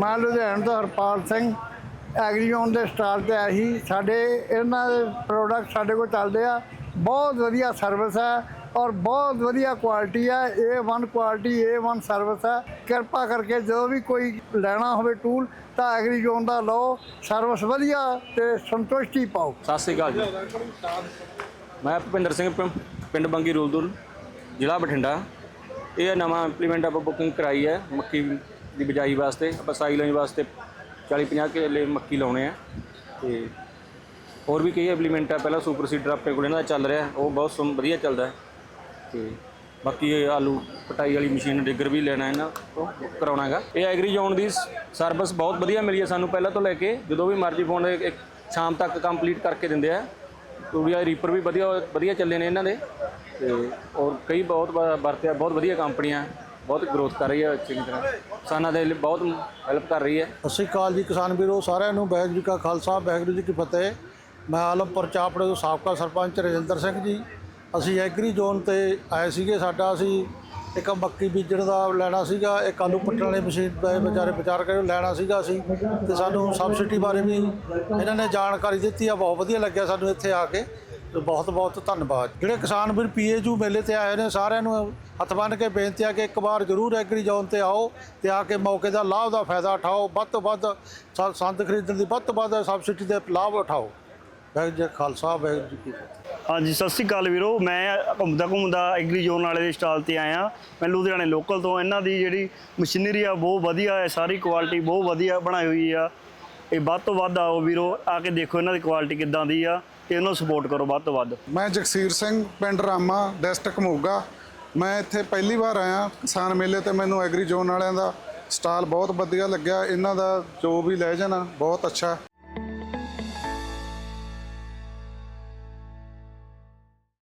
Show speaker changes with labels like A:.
A: ਮੈਂ ਲੁਧਿਆਣਾ ਤੋਂ ਹਰਪਾਲ ਸਿੰਘ ਐਗਰੀਜ਼ੋਨ ਦੇ ਸਟਾਲ ਤੇ ਆਇਆ ਸੀ। ਸਾਡੇ ਇਹਨਾਂ ਦੇ ਪ੍ਰੋਡਕਟ ਸਾਡੇ ਕੋਲ ਚੱਲਦੇ ਆ। ਬਹੁਤ ਵਧੀਆ ਸਰਵਿਸ ਹੈ ਔਰ ਬਹੁਤ ਵਧੀਆ ਕੁਆਲਿਟੀ ਹੈ। A1 ਕੁਆਲਿਟੀ A1 ਸਰਵਿਸ ਹੈ। ਕਿਰਪਾ ਕਰਕੇ ਜਦੋਂ ਵੀ ਕੋਈ ਲੈਣਾ ਹੋਵੇ ਟੂਲ ਤਾਂ ਐਗਰੀਜ਼ੋਨ ਦਾ ਲਓ। ਸਰਵਿਸ ਵਧੀਆ ਤੇ ਸੰਤੁਸ਼ਟੀ ਪਾਓ।
B: ਸਤਿ ਸ੍ਰੀ ਅਕਾਲ ਜੀ। ਮੈਂ ਭੁਪਿੰਦਰ ਸਿੰਘ ਪਿੰ- ਪਿੰਡ ਬੰਗੀ ਰੂਲਦੁਲ, ਜ਼ਿਲ੍ਹਾ ਬਠਿੰਡਾ। ਇਹ ਨਵਾਂ ਇੰਪਲੀਮੈਂਟ ਆਪਾਂ ਬੁਕਿੰਗ ਕਰਾਈ ਹੈ, ਮੱਕੀ ਦੀ ਬਿਜਾਈ ਵਾਸਤੇ, ਆਪਾਂ ਸਾਈ ਸਾਈਲੈਂਜ ਵਾਸਤੇ 40 50 ਕਿੱਲੇ ਮੱਕੀ ਲਾਉਣੇ ਆ। ਤੇ ਹੋਰ ਵੀ ਕਈ ਐਪਲੀਮੈਂਟ ਆ, ਪਹਿਲਾਂ ਸੁਪਰ ਸੀਡਰ ਆਪਣੇ ਕੋਲ ਇਹਨਾਂ ਦਾ ਚੱਲ ਰਿਹਾ, ਉਹ ਬਹੁਤ ਸੁੰ- ਵਧੀਆ ਚੱਲਦਾ ਹੈ। ਤੇ ਬਾਕੀ ਇਹ ਆਲੂ ਪਟਾਈ ਵਾਲੀ ਮਸ਼ੀਨ ਡਿੱਗਰ ਵੀ ਲੈਣਾ ਇਹਨਾਂ ਤੋਂ, ਬੁੱਕ ਕਰਾਉਣਾ ਹੈਗਾ। ਇਹ ਐਗਰੀ ਜ਼ੋਨ ਦੀ ਸਰਵਿਸ ਬਹੁਤ ਵਧੀਆ ਮਿਲੀ ਹੈ ਸਾਨੂੰ ਪਹਿਲਾਂ ਤੋਂ ਲੈ ਕੇ, ਜਦੋਂ ਵੀ ਮਰਜ਼ੀ ਫੋਨ ਇੱਕ ਸ਼ਾਮ ਤੱਕ ਕੰਪਲੀਟ ਕਰਕੇ ਦਿੰਦੇ ਆ। ਤੂੜੀਆ ਰੀਪਰ ਵੀ ਵਧੀਆ ਵਧੀਆ ਚੱਲੇ ਨੇ ਇਹਨਾਂ ਦੇ। ਤੇ ਔਰ ਕਈ ਬਹੁਤ ਵ- ਵਰਤਿਆ, ਬਹੁਤ ਵਧੀਆ ਕੰਪਨੀਆਂ। ਬਹੁਤ ਗਰੋਥ ਕਰ ਰਹੀ ਹੈ ਚੰਗੀ ਤਰ੍ਹਾਂ। ਕਿਸਾਨਾਂ ਦੇ ਲਈ ਬਹੁਤ ਹੈਲਪ ਕਰ ਰਹੀ ਹੈ।
C: ਸਤਿ ਸ਼੍ਰੀ ਅਕਾਲ ਜੀ ਕਿਸਾਨ ਵੀਰੋ, ਸਾਰਿਆਂ ਨੂੰ ਵਾਹਿਗੁਰੂ ਜੀ ਕਾ ਖਾਲਸਾ, ਵਾਹਿਗੁਰੂ ਜੀ ਕੀ ਫਤਿਹ। ਮੈਂ ਆਲਮਪੁਰ ਚਾਪੜੇ ਤੋਂ ਸਾਬਕਾ ਸਰਪੰਚ ਰਜਿੰਦਰ ਸਿੰਘ ਜੀ। ਅਸੀਂ ਐਗਰੀ ਜ਼ੋਨ ਤੇ ਆਏ ਸੀਗੇ ਸਾਡਾ, ਅਸੀਂ ਇੱਕ ਮੱਕੀ ਬੀਜਣ ਦਾ ਲੈਣਾ ਸੀਗਾ, ਇੱਕ ਆਲੂ ਪੱਟਣ ਵਾਲੀ ਮਸ਼ੀਨ ਦਾ ਵਿਚਾਰੇ ਵਿਚਾਰ ਕੇ ਲੈਣਾ ਸੀਗਾ ਅਸੀਂ। ਤੇ ਸਾਨੂੰ ਸਬਸਿਡੀ ਬਾਰੇ ਵੀ ਇਹਨਾਂ ਨੇ ਜਾਣਕਾਰੀ ਦਿੱਤੀ ਆ, ਬਹੁਤ ਵਧੀਆ ਲੱਗਿਆ ਸਾਨੂੰ ਇੱਥੇ ਆ ਕੇ। ਬਹੁਤ ਬਹੁਤ ਧੰਨਵਾਦ। ਜਿਹੜੇ ਕਿਸਾਨ ਵੀਰ ਪੀਏਯੂ ਮੇਲੇ ਤੇ ਆਏ ਨੇ, ਸਾਰਿਆਂ ਨੂੰ ਹੱਥ ਬੰਨ੍ਹ ਕੇ ਬੇਨਤੀ ਆ ਕਿ ਇੱਕ ਵਾਰ ਜ਼ਰੂਰ ਐਗਰੀ ਜ਼ੋਨ ਤੇ ਆਓ ਤੇ ਆ ਕੇ ਮੌਕੇ ਦਾ ਲਾਭ ਦਾ ਫਾਇਦਾ ਉਠਾਓ। ਵੱਧ ਤੋਂ ਵੱਧ ਸ- ਸੰਦ ਖਰੀਦਣ ਦੀ ਵੱਧ ਤੋਂ ਵੱਧ ਸਬਸਿਡੀ ਦੇ ਲਾਭ ਉਠਾਓ। ਵਾਹਿਗੁਰੂ ਜੀ ਖਾਲਸਾ, ਵਾਹਿਗੁਰੂ ਜੀ ਕੀ ਫਤਿਹ।
D: ਹਾਂਜੀ, ਸਤਿ ਸ੍ਰੀ ਅਕਾਲ ਵੀਰੋ। ਮੈਂ ਘੁੰਮਦਾ ਘੁੰਮਦਾ ਐਗਰੀ ਜ਼ੋਨ ਵਾਲੇ ਦੇ ਸਟਾਲ ਤੇ ਆਇਆ। ਮੈਂ ਲੁਧਿਆਣੇ ਲੋਕਲ ਤੋਂ, ਇਹਨਾਂ ਦੀ ਜਿਹੜੀ ਮਸ਼ੀਨਰੀ ਆ, ਬਹੁਤ ਵਧੀਆ ਹੈ। ਸਾਰੀ ਕੁਆਲਿਟੀ ਬਹੁਤ ਵਧੀਆ ਬਣਾਈ ਹੋਈ ਆ। ਇਹ ਵੱਧ ਤੋਂ ਵੱਧ ਆਓ ਵੀਰੋ। ਆ ਕੇ ਦੇਖੋ ਇਹਨਾਂ ਦੀ ਕੁਆਲਿਟੀ ਕਿੱਦਾਂ ਦੀ ਆ। ਇਹਨਾਂ ਨੂੰ ਸਪੋਰਟ ਕਰੋ ਵੱਧ ਤੋਂ ਵੱਧ।
E: ਮੈਂ ਜਗਸੀਰ ਸਿੰਘ, ਪਿੰਡ ਰਾਮਾ ਡਿਸਟ੍ਰਿਕਟ ਮੋਗਾ। ਮੈਂ ਇੱਥੇ ਪਹਿਲੀ ਵਾਰ ਆਇਆ, ਕਿਸਾਨ ਮੇਲੇ ਤੇ ਮੈਨੂੰ ਐਗਰੀ ਜ਼ੋਨ ਵਾਲਿਆਂ ਦਾ ਸਟਾਲ ਬਹੁਤ ਵਧੀਆ ਲੱਗਿਆ। ਇਹਨਾਂ ਦਾ ਜੋ ਵੀ ਲੈ ਜਾਣਾ, ਬਹੁਤ ਅੱਛਾ।